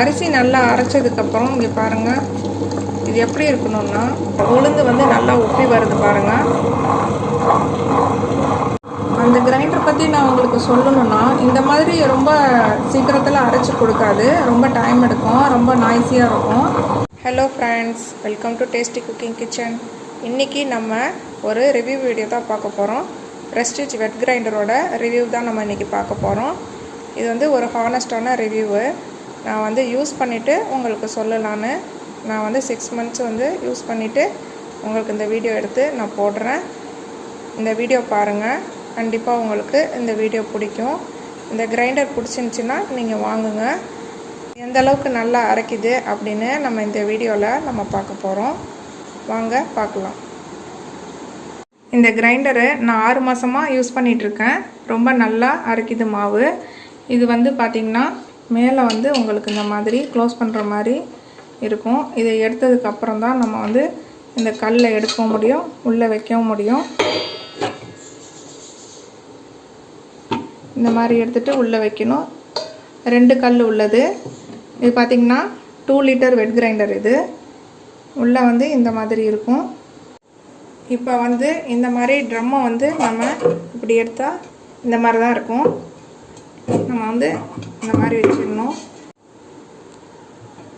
அரிசி நல்லா அரைச்சதுக்கப்புறம் இங்கே பாருங்கள் இது எப்படி இருக்கணும்னா உளுந்து வந்து நல்லா உப்பி வருது பாருங்கள் அந்த கிரைண்டர் பற்றி நான் உங்களுக்கு சொல்லணும்னா இந்த மாதிரி ரொம்ப சீக்கிரத்தில் அரைச்சி கொடுக்காது. ரொம்ப டைம் எடுக்கும். ரொம்ப நாய்ஸியாக இருக்கும். Hello friends welcome to tasty cooking kitchen இன்றைக்கி நம்ம ஒரு ரிவ்யூ வீடியோ தான் பார்க்க போகிறோம் ப்ரெஸ்டிஜ் வெட் கிரைண்டரோட ரிவ்யூ தான் நம்ம இன்றைக்கி பார்க்க போகிறோம் இது வந்து ஒரு ஹானஸ்டான ரிவ்யூவு நான் வந்து யூஸ் பண்ணிவிட்டு உங்களுக்கு சொல்லலான்னு நான் வந்து சிக்ஸ் மந்த்ஸ் வந்து யூஸ் பண்ணிவிட்டு உங்களுக்கு இந்த வீடியோ எடுத்து நான் போடுறேன். இந்த வீடியோ பாருங்கள் கண்டிப்பாக உங்களுக்கு இந்த வீடியோ பிடிக்கும். இந்த கிரைண்டர் பிடிச்சிருந்துச்சின்னா நீங்கள் வாங்குங்க. எந்த அளவுக்கு நல்லா அரைக்குது அப்படின்னு நம்ம இந்த வீடியோவில் நம்ம பார்க்க போகிறோம் வாங்க பார்க்கலாம். இந்த கிரைண்டரு நான் ஆறு மாதமாக யூஸ் பண்ணிகிட்ருக்கேன் ரொம்ப நல்லா அரைக்குது மாவு. இது வந்து பார்த்திங்கன்னா மேலே வந்து உங்களுக்கு இந்த மாதிரி க்ளோஸ் பண்ணுற மாதிரி இருக்கும். இதை எடுத்ததுக்கப்புறம் தான் நம்ம வந்து இந்த கல்லை எடுக்கவும் முடியும் உள்ளே வைக்கவும் முடியும். இந்த மாதிரி எடுத்துகிட்டு உள்ளே வைக்கணும். ரெண்டு கல் உள்ளது. இது பார்த்திங்கன்னா டூ லிட்டர் வெட் கிரைண்டர் இது. உள்ளே வந்து இந்த மாதிரி இருக்கும். இப்போ வந்து இந்த மாதிரி ட்ரம்மை வந்து நம்ம இப்படி எடுத்தால் இந்த மாதிரி தான் இருக்கும். நம்ம வந்து இந்த மாதிரி வச்சிடணும்.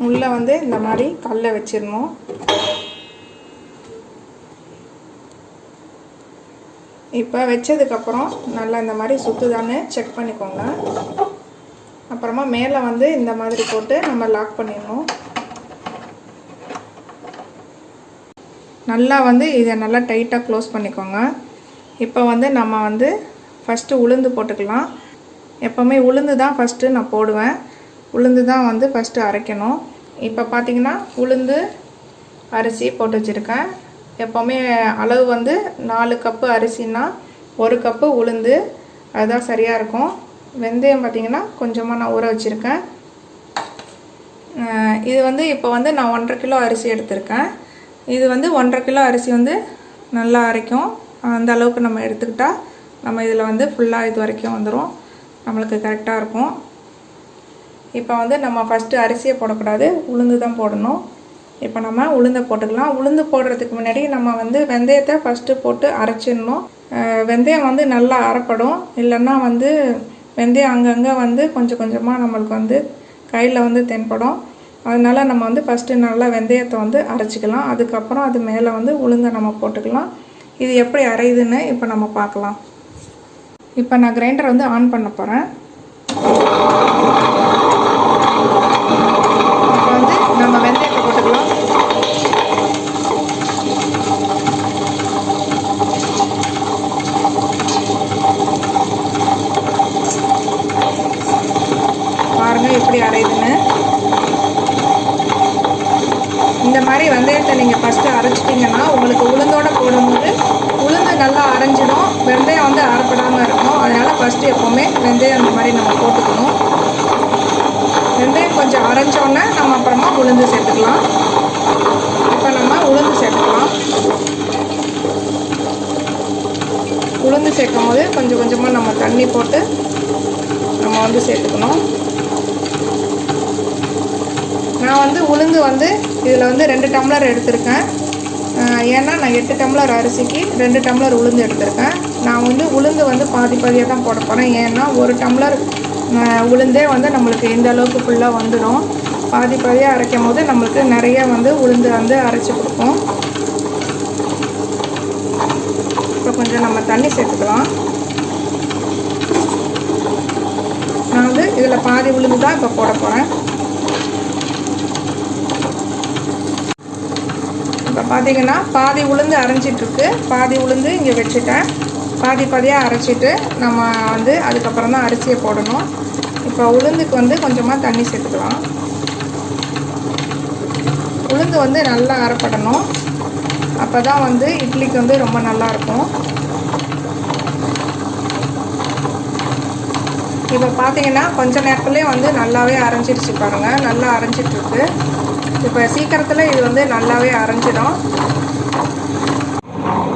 உள்ளே வந்து இந்த மாதிரி கல்லை வச்சிடணும். இப்போ வச்சதுக்கப்புறம் நல்லா இந்த மாதிரி சுற்றுதான்னு செக் பண்ணிக்கோங்க. அப்புறமா மேலே வந்து இந்த மாதிரி போட்டு நம்ம லாக் பண்ணிடணும். நல்லா வந்து இதை நல்லா டைட்டாக க்ளோஸ் பண்ணிக்கோங்க. இப்போ வந்து நம்ம வந்து ஃபஸ்ட்டு உளுந்து போட்டுக்கலாம். எப்போவுமே உளுந்து தான் ஃபஸ்ட்டு நான் போடுவேன். உளுந்து தான் வந்து ஃபஸ்ட்டு அரைக்கணும். இப்போ பார்த்திங்கன்னா உளுந்து அரிசி போட்டு வச்சுருக்கேன். எப்போவுமே அளவு வந்து நாலு கப்பு அரிசின்னா ஒரு கப்பு உளுந்து. அதுதான் சரியாக இருக்கும். வெந்தயம் பார்த்திங்கன்னா கொஞ்சமாக நான் ஊற வச்சுருக்கேன். இது வந்து இப்போ வந்து நான் ஒன்றரை கிலோ அரிசி எடுத்திருக்கேன். இது வந்து ஒன்றரை கிலோ அரிசி வந்து நல்லா அரைக்கும். அந்த அளவுக்கு நம்ம எடுத்துக்கிட்டால் நம்ம இதில் வந்து ஃபுல்லாக இது வரைக்கும் வந்துடும் நம்மளுக்கு கரெக்டாக இருக்கும். இப்போ வந்து நம்ம ஃபஸ்ட்டு அரிசியை போடக்கூடாது உளுந்து தான் போடணும். இப்போ நம்ம உளுந்தை போட்டுக்கலாம். உளுந்து போடுறதுக்கு முன்னாடி நம்ம வந்து வெந்தயத்தை ஃபஸ்ட்டு போட்டு அரைச்சிடணும். வெந்தயம் வந்து நல்லா அரைப்படும். இல்லைன்னா வந்து வெந்தயம் அங்கங்கே வந்து கொஞ்சம் கொஞ்சமாக நம்மளுக்கு வந்து கையில் வந்து தென்படும். அதனால் நம்ம வந்து ஃபஸ்ட்டு நல்லா வெந்தயத்தை வந்து அரைச்சிக்கலாம். அதுக்கப்புறம் அது மேலே வந்து உளுந்தை நம்ம போட்டுக்கலாம். இது எப்படி அரையுதுன்னு இப்போ நம்ம பார்க்கலாம். இப்போ நான் கிரைண்டர் வந்து ஆன் பண்ண போகிறேன் இப்போ வந்து நம்ம வெந்தயத்தை போட்டுக்கலாம். பாருங்கள் எப்படி அரையுதுன்னு. இந்த மாதிரி வெந்தயத்தை நீங்கள் ஃபஸ்ட்டு அரைச்சிட்டிங்கன்னா உங்களுக்கு உளுந்தோடு போடும்போது உளுந்து நல்லா அரைஞ்சிடும். வெந்தயம் வந்து அரைப்படாமல் இருக்கும். அதனால் ஃபஸ்ட்டு எப்போவுமே வெந்தயம் அந்த மாதிரி நம்ம போட்டுக்கணும். வெந்தயம் கொஞ்சம் அரைஞ்சோன்னே நம்ம அப்புறமா உளுந்து சேர்த்துக்கலாம். இப்போ நம்ம உளுந்து சேர்த்துக்கலாம். உளுந்து சேர்க்கும் போது கொஞ்சம் கொஞ்சமாக நம்ம தண்ணி போட்டு நம்ம வந்து சேர்த்துக்கணும். நான் வந்து உளுந்து வந்து இதில் வந்து ரெண்டு டம்ளர் எடுத்திருக்கேன். ஏன்னா நான் எட்டு டம்ளர் அரிசிக்கு ரெண்டு டம்ளர் உளுந்து எடுத்திருக்கேன். நான் வந்து உளுந்து வந்து பாதி பாதியாக தான் போட போகிறேன் ஏன்னா ஒரு டம்ளர் உளுந்தே வந்து நம்மளுக்கு இந்த அளவுக்கு ஃபுல்லாக வந்துடும் பாதி பாதியாக அரைக்கும் போது நம்மளுக்கு நிறைய வந்து உளுந்து வந்து அரைச்சி கொடுக்கும் இப்போ கொஞ்சம் நம்ம தண்ணி சேர்த்துக்கலாம். நான் வந்து இதில் பாதி உளுந்து தான் இப்போ போட போகிறேன் இப்போ பார்த்தீங்கன்னா பாதி உளுந்து அரைஞ்சிட்ருக்கு பாதி உளுந்து இங்கே வச்சுட்டேன். பாதி பாதியாக அரைச்சிட்டு நம்ம வந்து அதுக்கப்புறம் தான் அரிசியை போடணும். இப்போ உளுந்துக்கு வந்து கொஞ்சமாக தண்ணி சேர்த்துக்கலாம். உளுந்து வந்து நல்லா அரைப்படணும். அப்போ தான் வந்து இட்லிக்கு வந்து ரொம்ப நல்லாயிருக்கும் இப்போ பார்த்தீங்கன்னா கொஞ்ச நேரத்துலேயே வந்து நல்லாவே அரைஞ்சிருச்சு பாருங்கள் நல்லா அரைஞ்சிட்ருக்கு இப்போ சீக்கிரத்தில் இது வந்து நல்லாவே அரைஞ்சிடும்.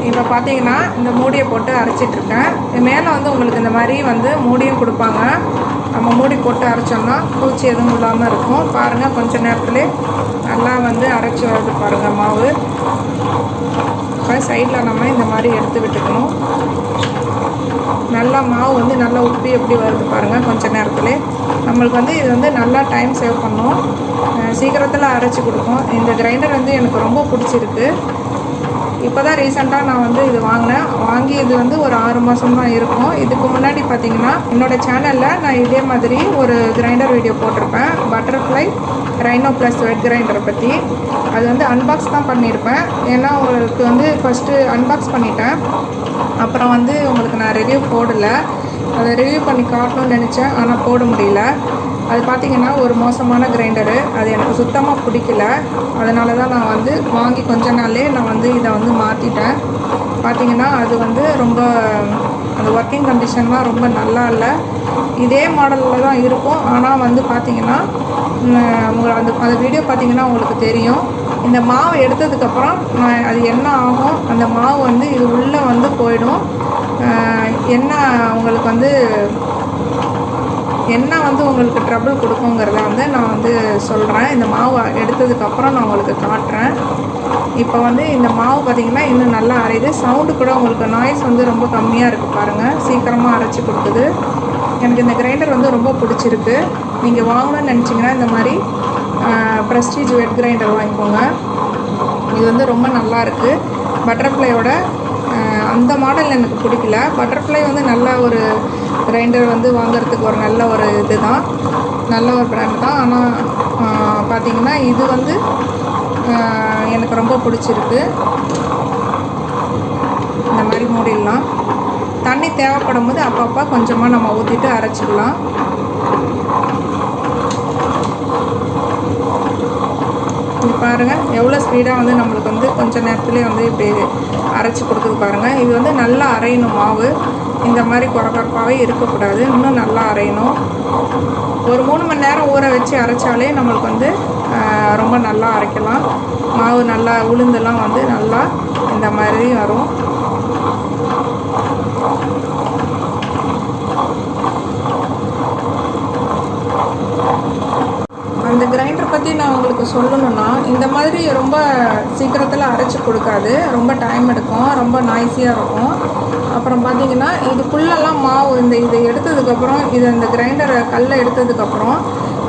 இப்போ பார்த்தீங்கன்னா இந்த மூடியை போட்டு அரைச்சிட்ருக்கேன் மேலே வந்து உங்களுக்கு இந்த மாதிரி வந்து மூடியும் கொடுப்பாங்க. நம்ம மூடி போட்டு அரைச்சோம்னா பூச்சி எதுவும் இல்லாமல் இருக்கும். பாருங்கள் கொஞ்ச நேரத்துலேயே நல்லா வந்து அரைச்சி வருது பாருங்கள் மாவு. இப்போ சைடில் நம்ம இந்த மாதிரி எடுத்து விட்டுக்கணும். நல்லா மாவு வந்து நல்லா உப்பி எப்படி வருது பாருங்கள் கொஞ்ச நேரத்துலேயே நம்மளுக்கு வந்து இது வந்து நல்லா டைம் சேவ் பண்ணும். சீக்கிரத்தில் அரைச்சி கொடுக்கும். இந்த கிரைண்டர் வந்து எனக்கு ரொம்ப பிடிச்சிருக்கு. இப்போ தான் ரீசெண்டாக நான் வந்து இது வாங்கினேன். வாங்கி இது வந்து ஒரு ஆறு மாதம் தான் இருக்கும். இதுக்கு முன்னாடி பார்த்தீங்கன்னா என்னோடய சேனலில் நான் இதே மாதிரி ஒரு கிரைண்டர் வீடியோ போட்டிருப்பேன். பட்டர்ஃப்ளை ரைனோ ப்ளஸ் வெட் கிரைண்டரை பற்றி அது வந்து அன்பாக்ஸ் தான் பண்ணியிருப்பேன். ஏன்னா உங்களுக்கு வந்து ஃபஸ்ட்டு அன்பாக்ஸ் பண்ணிட்டேன். அப்புறம் வந்து உங்களுக்கு நான் ரிவ்யூ போடலை. அதை ரிவ்யூ பண்ணி காட்டணும்னு நினச்சேன். ஆனால் போட முடியல. அது பார்த்திங்கன்னா ஒரு மோசமான கிரைண்டரு அது எனக்கு சுத்தமாக பிடிக்கல. அதனால தான் நான் வந்து வாங்கி கொஞ்ச நாளே நான் வந்து இதை வந்து மாற்றிட்டேன் பார்த்திங்கன்னா அது வந்து ரொம்ப அந்த ஒர்க்கிங் கண்டிஷன்லாம் ரொம்ப நல்லா இல்லை. இதே மாடலில் தான் இருக்கும். ஆனால் வந்து பார்த்திங்கன்னா உங்களை அந்த அந்த வீடியோ பார்த்திங்கன்னா உங்களுக்கு தெரியும். இந்த மாவு எடுத்ததுக்கப்புறம் அது என்ன ஆகும்? அந்த மாவு வந்து இது உள்ளே வந்து போயிடும். என்ன உங்களுக்கு வந்து என்ன வந்து உங்களுக்கு ட்ரபிள் கொடுக்குங்கிறத வந்து நான் வந்து சொல்கிறேன் இந்த மாவு எடுத்ததுக்கப்புறம் நான் உங்களுக்கு காட்டுறேன். இப்போ வந்து இந்த மாவு பார்த்திங்கன்னா இன்னும் நல்லா அரையுது. சவுண்டு கூட உங்களுக்கு நாய்ஸ் வந்து ரொம்ப கம்மியாக இருக்குது பாருங்கள் சீக்கிரமாக அரைச்சி கொடுக்குது. எனக்கு இந்த கிரைண்டர் வந்து ரொம்ப பிடிச்சிருக்கு. நீங்கள் வாங்கணும்னு நினச்சிங்கன்னா இந்த மாதிரி ப்ரெஸ்டீஜ் வெட் கிரைண்டர் வாங்கிக்கோங்க. இது வந்து ரொம்ப நல்லா இருக்குது பட்டர்ஃப்ளையோட அந்த மாடல் எனக்கு பிடிக்கல. பட்டர்ஃப்ளை வந்து நல்லா ஒரு கிரைண்டர் வந்து வாங்குறதுக்கு ஒரு நல்ல ஒரு இது தான் நல்ல ஒரு ப்ராண்ட் தான். ஆனால் பார்த்திங்கன்னா இது வந்து எனக்கு ரொம்ப பிடிச்சிருக்கு. இந்த மாதிரி மூடிடலாம். தண்ணி தேவைப்படும் போது அப்பப்போ கொஞ்சமாக நம்ம ஊற்றிட்டு அரைச்சிக்கலாம். இது பாருங்கள் எவ்வளோ ஸ்பீடாக வந்து நம்மளுக்கு வந்து கொஞ்சம் நேரத்துலேயே வந்து இப்படி அரைச்சி கொடுக்குது பாருங்கள் இது வந்து நல்லா அரையணும் மாவு. இந்த மாதிரி குறக்குறப்பாகவே இருக்கக்கூடாது. இன்னும் நல்லா அரையணும். ஒரு மூணு மணி நேரம் ஊற வச்சு அரைச்சாலே நம்மளுக்கு வந்து ரொம்ப நல்லா அரைக்கலாம். மாவு நல்லா உளுந்தெல்லாம் வந்து நல்லா இந்த மாதிரி வரும். அந்த கிரைண்டர் பற்றி நான் உங்களுக்கு சொல்லணும்னா இந்த மாதிரி ரொம்ப சீக்கிரத்தில் அரைச்சி கொடுக்காது. ரொம்ப டைம் எடுக்கும். ரொம்ப நாய்ஸியாக இருக்கும். அப்புறம் பார்த்தீங்கன்னா இதுக்குள்ளெல்லாம் மாவு இந்த இதை எடுத்ததுக்கப்புறம் இது இந்த கிரைண்டரை கல்லை எடுத்ததுக்கப்புறம்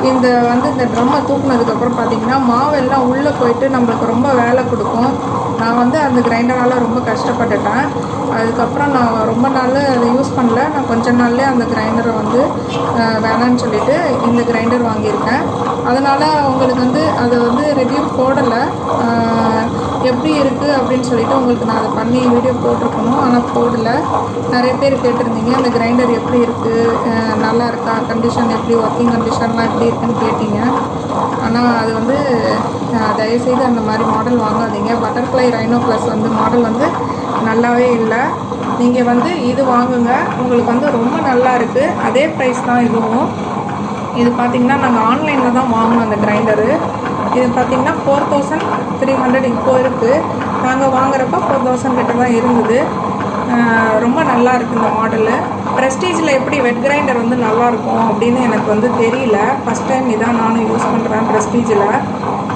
இந்த வந்து இந்த ட்ரம்மை தூக்குனதுக்கப்புறம் பார்த்தீங்கன்னா மாவெல்லாம் உள்ளே போயிட்டு நம்மளுக்கு ரொம்ப வேலை கொடுக்கும். நான் வந்து அந்த கிரைண்டரால் ரொம்ப கஷ்டப்பட்டுட்டேன். அதுக்கப்புறம் நான் ரொம்ப நாள் அதை யூஸ் பண்ணல. நான் கொஞ்ச நாள்லேயே அந்த கிரைண்டரை வந்து வேணான்னு சொல்லிவிட்டு இந்த கிரைண்டர் வாங்கியிருக்கேன். அதனால் உங்களுக்கு வந்து அதை வந்து ரிவ்யூ போடலை. எப்படி இருக்குது அப்படின்னு சொல்லிட்டு உங்களுக்கு நான் அதை பண்ணி வீடியோ போட்டிருக்கணும். ஆனால் போடலை. நிறைய பேர் கேட்டிருந்தீங்க அந்த கிரைண்டர் எப்படி இருக்குது நல்லா இருக்கா? கண்டிஷன் எப்படி? ஒர்க்கிங் கண்டிஷன்லாம் எப்படி இருக்குன்னு கேட்டிங்க. ஆனால் அது வந்து தயவுசெய்து அந்த மாதிரி மாடல் வாங்காதீங்க. பட்டர்ஃப்ளை ரைனோ ப்ளஸ் வந்து மாடல் வந்து நல்லாவே இல்லை. நீங்கள் வந்து இது வாங்குங்க. உங்களுக்கு வந்து ரொம்ப நல்லா இருக்குது அதே ப்ரைஸ் தான் இதுவும். இது பார்த்திங்கன்னா நாங்கள் ஆன்லைனில் தான் வாங்கினோம் அந்த கிரைண்டரு இது பார்த்திங்கன்னா ஃபோர் தௌசண்ட் த்ரீ ஹண்ட்ரட் இப்போ இருக்குது நாங்கள் வாங்குறப்ப ஃபோர் தௌசண்ட் கிட்ட தான் இருந்தது. ரொம்ப நல்லா இருக்குது இந்த மாடலு ப்ரெஸ்டீஜில் எப்படி வெட் கிரைண்டர் வந்து நல்லாயிருக்கும் அப்படின்னு எனக்கு வந்து தெரியல. ஃபஸ்ட் டைம் இதான் நானும் யூஸ் பண்ணுறேன் ப்ரெஸ்டீஜில்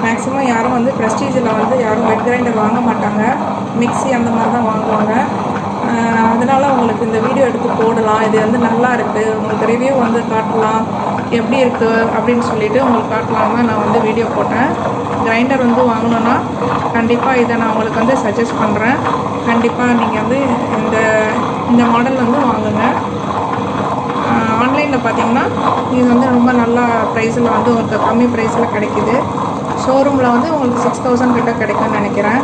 மேக்ஸிமம் யாரும் வந்து ப்ரெஸ்டீஜில் வந்து யாரும் வெட் கிரைண்டர் வாங்க மாட்டாங்க. மிக்சி அந்த மாதிரி தான் வாங்குவாங்க. அதனால் உங்களுக்கு இந்த வீடியோ எடுத்து போடலாம். இது வந்து நல்லா இருக்குது உங்களுக்கு ரிவ்யூ வந்து காட்டலாம். எப்படி இருக்குது அப்படின்னு சொல்லிட்டு உங்களுக்கு காட்டலாம் தான் நான் வந்து வீடியோ போட்டேன். கிரைண்டர் வந்து வாங்கணுன்னா கண்டிப்பாக இதை நான் உங்களுக்கு வந்து சஜஸ்ட் பண்ணுறேன் கண்டிப்பாக நீங்கள் வந்து இந்த இந்த மாடல் வந்து வாங்குங்க. ஆன்லைனில் பார்த்தீங்கன்னா இது வந்து ரொம்ப நல்லா ப்ரைஸில் வந்து உங்களுக்கு கம்மி ப்ரைஸில் கிடைக்கிது. ஷோரூமில் வந்து உங்களுக்கு சிக்ஸ் தௌசண்ட் கிட்ட கிடைக்கும்னு நினைக்கிறேன்.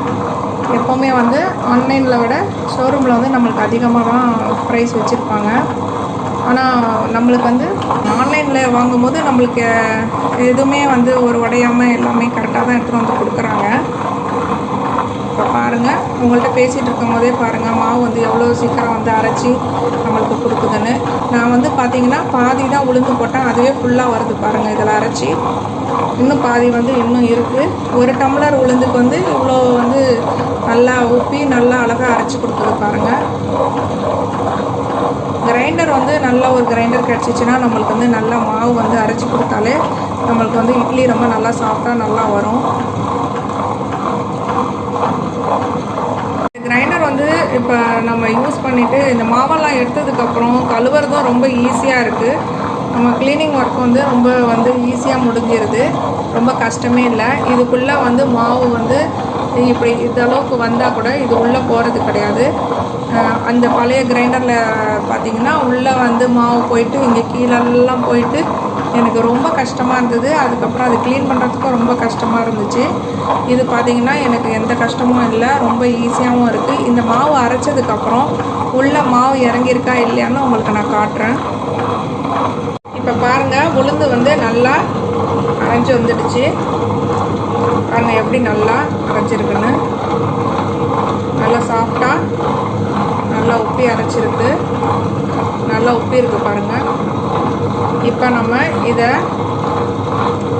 எப்போவுமே வந்து ஆன்லைனில் விட ஷோரூமில் வந்து நம்மளுக்கு அதிகமாக தான் ப்ரைஸ் வச்சுருப்பாங்க. ஆனால் நம்மளுக்கு வந்து ஆன்லைனில் வாங்கும்போது நம்மளுக்கு எதுவுமே வந்து ஒரு உடையாமல் எல்லாமே கரெக்டாக தான் எடுத்துகிட்டு வந்து கொடுக்குறாங்க. இப்போ பாருங்கள் உங்கள்கிட்ட பேசிகிட்டு இருக்கும் போதே பாருங்கள் மாவு வந்து எவ்வளோ சீக்கிரம் வந்து அரைச்சி நம்மளுக்கு கொடுக்குதுன்னு. நான் வந்து பார்த்தீங்கன்னா பாதி தான் உளுந்து போட்டேன் அதுவே ஃபுல்லாக வருது பாருங்கள் இதில் அரைச்சி. இன்னும் பாதி வந்து இன்னும் இருக்குது ஒரு டம்ளர் உளுந்துக்கு வந்து இவ்வளோ வந்து நல்லா உப்பி நல்லா அழகாக அரைச்சி கொடுக்குது பாருங்கள் கிரைண்டர் வந்து நல்ல ஒரு கிரைண்டர் கிடச்சிச்சின்னா நம்மளுக்கு வந்து நல்ல மாவு வந்து அரைச்சி கொடுத்தாலே நம்மளுக்கு வந்து இட்லி ரொம்ப நல்லா சாஃப்டாக நல்லா வரும். கிரைண்டர் வந்து இப்போ நம்ம யூஸ் பண்ணிவிட்டு இந்த மாவெல்லாம் எடுத்ததுக்கப்புறம் கழுவுறதும் ரொம்ப ஈஸியாக இருக்குது நம்ம க்ளீனிங் ஒர்க் வந்து ரொம்ப வந்து ஈஸியாக முடிஞ்சிருது. ரொம்ப கஷ்டமே இல்லை. இதுக்குள்ளே வந்து மாவு வந்து இப்படி இந்த அளவுக்கு வந்தால் கூட இது உள்ளே போகிறது கிடையாது. அந்த பழைய கிரைண்டரில் பார்த்தீங்கன்னா உள்ளே வந்து மாவு போயிட்டு இங்கே கீழெல்லாம் போயிட்டு எனக்கு ரொம்ப கஷ்டமாக இருந்தது. அதுக்கப்புறம் அது க்ளீன் பண்ணுறதுக்கும் ரொம்ப கஷ்டமாக இருந்துச்சு. இது பார்த்திங்கன்னா எனக்கு எந்த கஷ்டமும் இல்லை ரொம்ப ஈஸியாகவும் இருக்குது இந்த மாவு அரைச்சதுக்கப்புறம் உள்ள மாவு இறங்கியிருக்கா இல்லையான்னு உங்களுக்கு நான் காட்டுறேன். இப்போ பாருங்கள் உளுந்து வந்து நல்லா அரைஞ்சி வந்துடுச்சு. பாருங்கள் எப்படி நல்லா அரைச்சிருக்குன்னு நல்லா சாஃப்டாக நல்லா உப்பி அரைச்சிருக்கு. நல்லா உப்பி இருக்கு பாருங்கள் இப்போ நம்ம இதை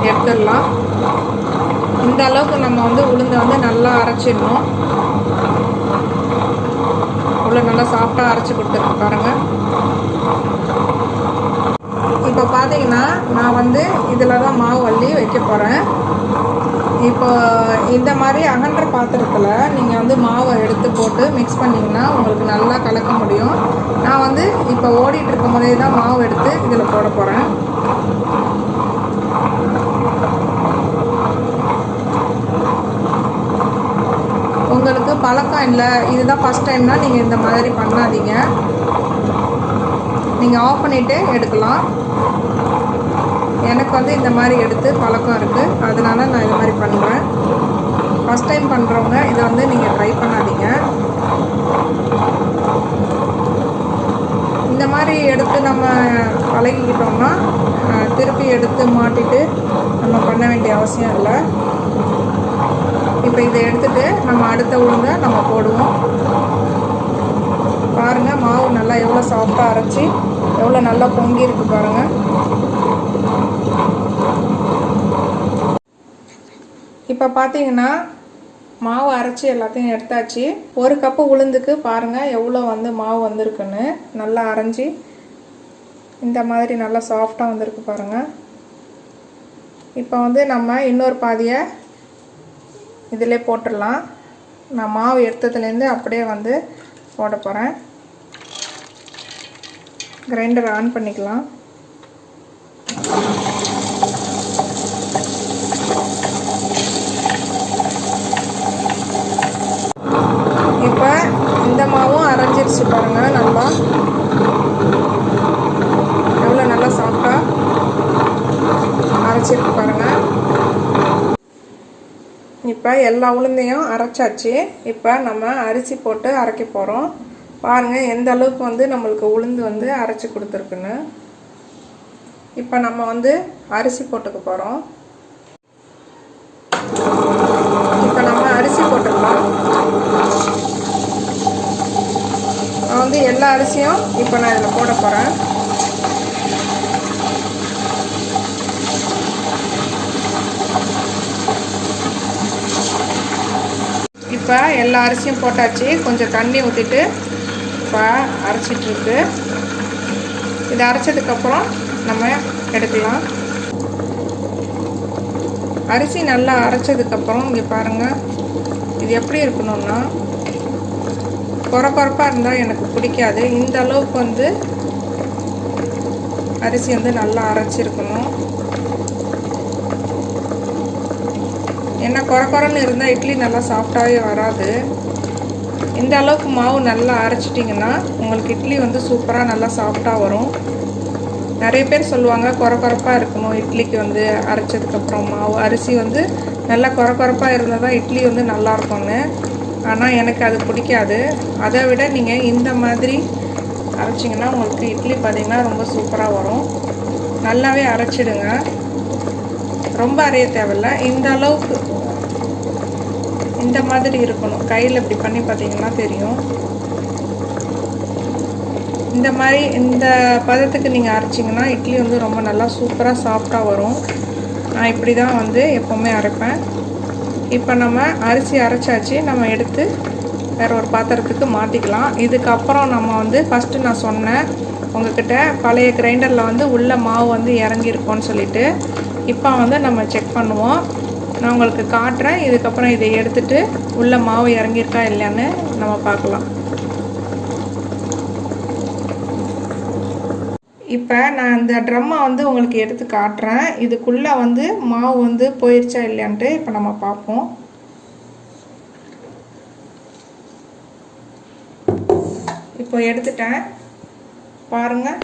எடுத்துடலாம். இந்த அளவுக்கு நம்ம வந்து உளுந்தை வந்து நல்லா அரைச்சிடணும். உள்ள நல்லா சாஃப்டாக அரைச்சி கொடுத்துருக்கு பாருங்கள் இப்போ பார்த்தீங்கன்னா நான் வந்து இதில் தான் மாவு அள்ளி வைக்க போகிறேன் இப்போ இந்த மாதிரி அகன்ற பாத்திரத்தில் நீங்கள் வந்து மாவை எடுத்து போட்டு மிக்ஸ் பண்ணிங்கன்னா உங்களுக்கு நல்லா கலக்க முடியும். நான் வந்து இப்போ ஓடிட்டு இருக்கும் போதே தான் மாவு எடுத்து இதில் போட போகிறேன் உங்களுக்கு பழக்கம் இல்லை இதுதான் ஃபஸ்ட் டைம்னா நீங்கள் இந்த மாதிரி பண்ணாதீங்க. நீங்கள் ஆஃப் பண்ணிவிட்டு எடுக்கலாம். எனக்கு வந்து இந்த மாதிரி எடுத்து பழக்கம் இருக்குது அதனால நான் இது மாதிரி பண்ணுறேன் ஃபஸ்ட் டைம் பண்ணுறவங்க இதை வந்து நீங்கள் ட்ரை பண்ணாதீங்க. இந்த மாதிரி எடுத்து நம்ம பழகிக்கிட்டோம்னா திருப்பி எடுத்து மாட்டிட்டு நம்ம பண்ண வேண்டிய அவசியம் இல்லை. இப்போ இதை எடுத்துகிட்டு நம்ம அடுத்த உளுந்தை நம்ம போடுவோம். பாருங்கள் மாவு நல்லா எவ்வளோ சாஃப்டாக அரைச்சி எவ்வளோ நல்லா பொங்கி இருக்குது பாருங்கள் இப்போ பார்த்தீங்கன்னா மாவு அரைச்சி எல்லாத்தையும் எடுத்தாச்சு. ஒரு கப்பு உளுந்துக்கு பாருங்கள் எவ்வளோ வந்து மாவு வந்திருக்குன்னு. நல்லா அரைஞ்சி இந்த மாதிரி நல்லா சாஃப்டாக வந்திருக்கு பாருங்கள் இப்போ வந்து நம்ம இன்னொரு பாதியை இதிலே போட்டுடலாம். நான் மாவு எடுத்ததுலேருந்து அப்படியே வந்து போட போகிறேன் கிரைண்டர் ஆன் பண்ணிக்கலாம் இப்போ இந்த டேஸ்ட் பாருங்கள் பாருங்க நல்லா. எவ்வளோ நல்லா சாப்பிட்டா? அரைச்சிருக்கு பாருங்க. இப்போ எல்லா உளுந்தையும் அரைச்சாச்சு. இப்போ நம்ம அரிசி போட்டு அரைக்க போகிறோம் பாருங்கள் எந்த அளவுக்கு வந்து நம்மளுக்கு உளுந்து வந்து அரைச்சி கொடுத்துருக்குன்னு. இப்போ நம்ம வந்து அரிசி போட்டுக்க போகிறோம் இப்போ நம்ம அரிசி போட்டுக்கலாம் நான் வந்து எல்லா அரிசியும் இப்போ நான் இதில் போட போகிறேன் இப்போ எல்லா அரிசியும் போட்டாச்சு. கொஞ்சம் தண்ணி ஊற்றிட்டு இப்போ அரைச்சிட்ருக்கு இதை அரைச்சதுக்கப்புறம் நம்ம எடுக்கலாம். அரிசி நல்லா அரைச்சதுக்கப்புறம் இங்கே பாருங்கள் இது எப்படி இருக்கணும்னா குறை குறைப்பாக இருந்தால் எனக்கு பிடிக்காது. இந்த அளவுக்கு வந்து அரிசி வந்து நல்லா அரைச்சிருக்கணும். ஏன்னா குறை குறைன்னு இருந்தால் இட்லி நல்லா சாஃப்டாகவே வராது. இந்த அளவுக்கு மாவு நல்லா அரைச்சிட்டிங்கன்னா உங்களுக்கு இட்லி வந்து சூப்பராக நல்லா சாஃப்டாக வரும். நிறைய பேர் சொல்லுவாங்க குறை குறைப்பாக இருக்கணும் இட்லிக்கு வந்து அரைச்சதுக்கப்புறம் மாவு. அரிசி வந்து நல்லா குறை குறைப்பாக இருந்தால் தான் இட்லி வந்து நல்லாயிருக்கும்னு ஆனால் எனக்கு அது பிடிக்காது. அதை விட நீங்கள் இந்த மாதிரி அரைச்சிங்கன்னா உங்களுக்கு இட்லி பார்த்திங்கன்னா ரொம்ப சூப்பராக வரும். நல்லாவே அரைச்சிடுங்க. ரொம்ப அரைய தேவையில்ல. இந்த அளவுக்கு இந்த மாதிரி இருக்கணும். கையில் இப்படி பண்ணி பார்த்தீங்கன்னா தெரியும். இந்த மாதிரி இந்த பதத்துக்கு நீங்கள் அரைச்சிங்கன்னா இட்லி வந்து ரொம்ப நல்லா சூப்பராக சாஃப்டாக வரும். நான் இப்படி தான் வந்து எப்போவுமே அரைப்பேன். இப்போ நம்ம அரிசி அரைச்சாச்சு. நம்ம எடுத்து வேறு ஒரு பாத்திரத்துக்கு மாற்றிக்கலாம் இதுக்கப்புறம் நம்ம வந்து ஃபஸ்ட்டு நான் சொன்னேன் உங்ககிட்ட பழைய கிரைண்டரில் வந்து உள்ள மாவு வந்து இறங்கியிருக்கோன்னு சொல்லிட்டு இப்போ வந்து நம்ம செக் பண்ணுவோம். நான் உங்களுக்கு காட்டுறேன். இதுக்கப்புறம் இதை எடுத்துகிட்டு உள்ள மாவு இறங்கியிருக்கா இல்லையான்னு நம்ம பார்க்கலாம். இப்போ நான் இந்த ட்ரம்மை வந்து உங்களுக்கு எடுத்து காட்டுறேன். இதுக்குள்ளே வந்து மாவு வந்து போயிடுச்சா இல்லையான்ட்டு இப்போ நம்ம பார்ப்போம். இப்போ எடுத்துட்டேன். பாருங்கள்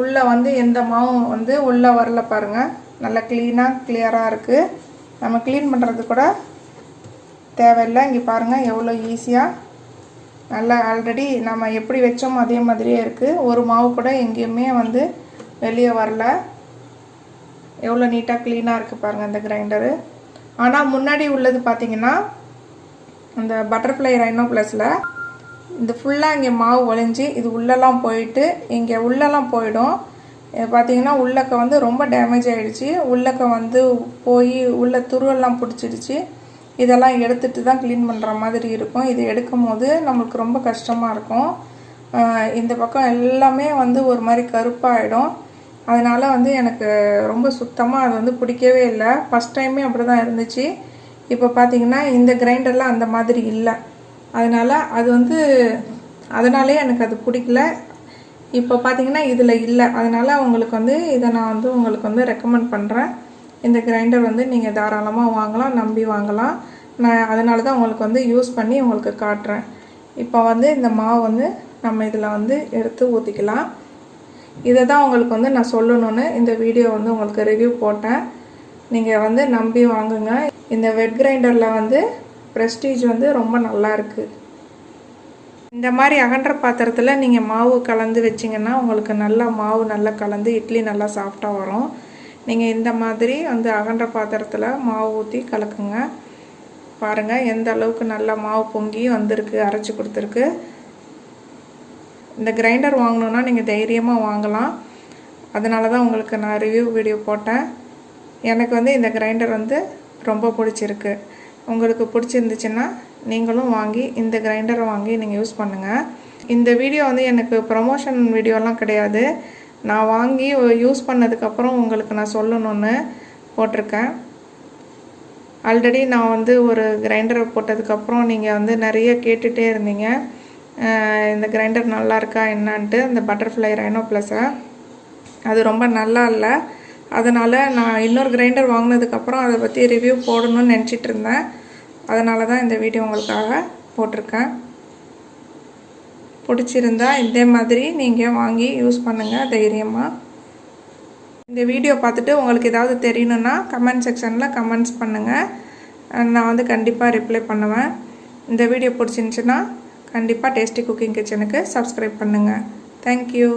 உள்ளே வந்து எந்த மாவும் வந்து உள்ளே வரல பாருங்கள் நல்லா க்ளீனாக கிளியராக இருக்குது நம்ம க்ளீன் பண்ணுறது கூட தேவையில்லை. இங்கே பாருங்கள் எவ்வளோ ஈஸியாக நல்லா ஆல்ரெடி நம்ம எப்படி வச்சோமோ அதே மாதிரியே இருக்குது ஒரு மாவு கூட எங்கேயுமே வந்து வெளியே வரல. எவ்வளோ நீட்டாக க்ளீனாக இருக்குது பாருங்கள் இந்த கிரைண்டரு ஆனால் முன்னாடி உள்ளது பார்த்திங்கன்னா இந்த பட்டர்ஃப்ளை ரைனோ ப்ளஸில் இந்த ஃபுல்லாக இங்கே மாவு ஒழிஞ்சு இது உள்ளெல்லாம் போயிட்டு இங்கே உள்ளெல்லாம் போயிடும். பார்த்திங்கன்னா பார்த்தீங்கன்னா உள்ளக்க வந்து ரொம்ப டேமேஜ் ஆகிடுச்சி உள்ளக்க வந்து போய் உள்ள துருவெல்லாம் பிடிச்சிடுச்சு. இதெல்லாம் எடுத்துட்டு தான் க்ளீன் பண்ணுற மாதிரி இருக்கும். இது எடுக்கும் போது நம்மளுக்கு ரொம்ப கஷ்டமாக இருக்கும். இந்த பக்கம் எல்லாமே வந்து ஒரு மாதிரி கருப்பாகிடும் அதனால் வந்து எனக்கு ரொம்ப சுத்தமாக அது வந்து பிடிக்கவே இல்லை. ஃபஸ்ட் டைமே அப்படி தான் இருந்துச்சு. இப்போ பார்த்தீங்கன்னா இந்த கிரைண்டர்லாம் அந்த மாதிரி இல்லை. அதனால் அது வந்து அதனாலே எனக்கு அது பிடிக்கல. இப்போ பார்த்திங்கன்னா இதில் இல்லை. அதனால் உங்களுக்கு வந்து இதை நான் வந்து உங்களுக்கு வந்து ரெக்கமெண்ட் பண்ணுறேன் இந்த கிரைண்டர் வந்து நீங்கள் தாராளமாக வாங்கலாம் நம்பி வாங்கலாம். நான் அதனால தான் உங்களுக்கு வந்து யூஸ் பண்ணி உங்களுக்கு காட்டுறேன். இப்போ வந்து இந்த மாவு வந்து நம்ம இதில் வந்து எடுத்து ஊற்றிக்கலாம் இதை தான் உங்களுக்கு வந்து நான் சொல்லணும்னு இந்த வீடியோ வந்து உங்களுக்கு ரிவ்யூ போட்டேன். நீங்கள் வந்து நம்பி வாங்குங்க. இந்த வெட் கிரைண்டரில் வந்து ப்ரெஸ்டீஜ் வந்து ரொம்ப நல்லா இருக்குது இந்த மாதிரி அகன்ற பாத்திரத்தில் நீங்கள் மாவு கலந்து வச்சிங்கன்னா உங்களுக்கு நல்லா மாவு நல்லா கலந்து இட்லி நல்லா சாஃப்டாக வரும். நீங்கள் இந்த மாதிரி வந்து அகன்ற பாத்திரத்தில் மாவு ஊற்றி கலக்குங்க. பாருங்கள் எந்த அளவுக்கு நல்லா மாவு பொங்கி வந்திருக்கு அரைச்சி கொடுத்துருக்கு. இந்த கிரைண்டர் வாங்கணுன்னா நீங்கள் தைரியமாக வாங்கலாம். அதனால தான் உங்களுக்கு நான் ரிவ்யூ வீடியோ போட்டேன். எனக்கு வந்து இந்த கிரைண்டர் வந்து ரொம்ப பிடிச்சிருக்கு. உங்களுக்கு பிடிச்சிருந்துச்சுன்னா நீங்களும் வாங்கி இந்த கிரைண்டரை வாங்கி நீங்கள் யூஸ் பண்ணுங்கள் இந்த வீடியோ வந்து எனக்கு ப்ரமோஷன் வீடியோலாம் கிடையாது. நான் வாங்கி யூஸ் பண்ணதுக்கப்புறம் உங்களுக்கு நான் சொல்லணும்னு போட்டிருக்கேன். ஆல்ரெடி நான் வந்து ஒரு கிரைண்டரை போட்டதுக்கப்புறம் நீங்கள் வந்து நிறைய கேட்டுகிட்டே இருந்தீங்க. இந்த கிரைண்டர் நல்லா இருக்கா என்னான்ட்டு இந்த பட்டர்ஃப்ளை ரைனோ ப்ளஸை அது ரொம்ப நல்லா இல்லை. அதனால் நான் இன்னொரு கிரைண்டர் வாங்கினதுக்கப்புறம் அதை பற்றி ரிவ்யூ போடணும்னு நினச்சிட்டு இருந்தேன். அதனால தான் இந்த வீடியோ உங்களுக்காக போட்டிருக்கேன். பிடிச்சிருந்தா இதே மாதிரி நீங்கள் வாங்கி யூஸ் பண்ணுங்கள் தைரியமாக இந்த வீடியோ பார்த்துட்டு உங்களுக்கு ஏதாவது தெரியணுன்னா கமெண்ட் செக்ஷனில் கமெண்ட்ஸ் பண்ணுங்கள் நான் வந்து கண்டிப்பாக ரிப்ளை பண்ணுவேன். இந்த வீடியோ பிடிச்சிருந்துச்சுன்னா கண்டிப்பாக டேஸ்டி குக்கிங் கிச்சனுக்கு சப்ஸ்கிரைப் பண்ணுங்கள் தேங்க்யூ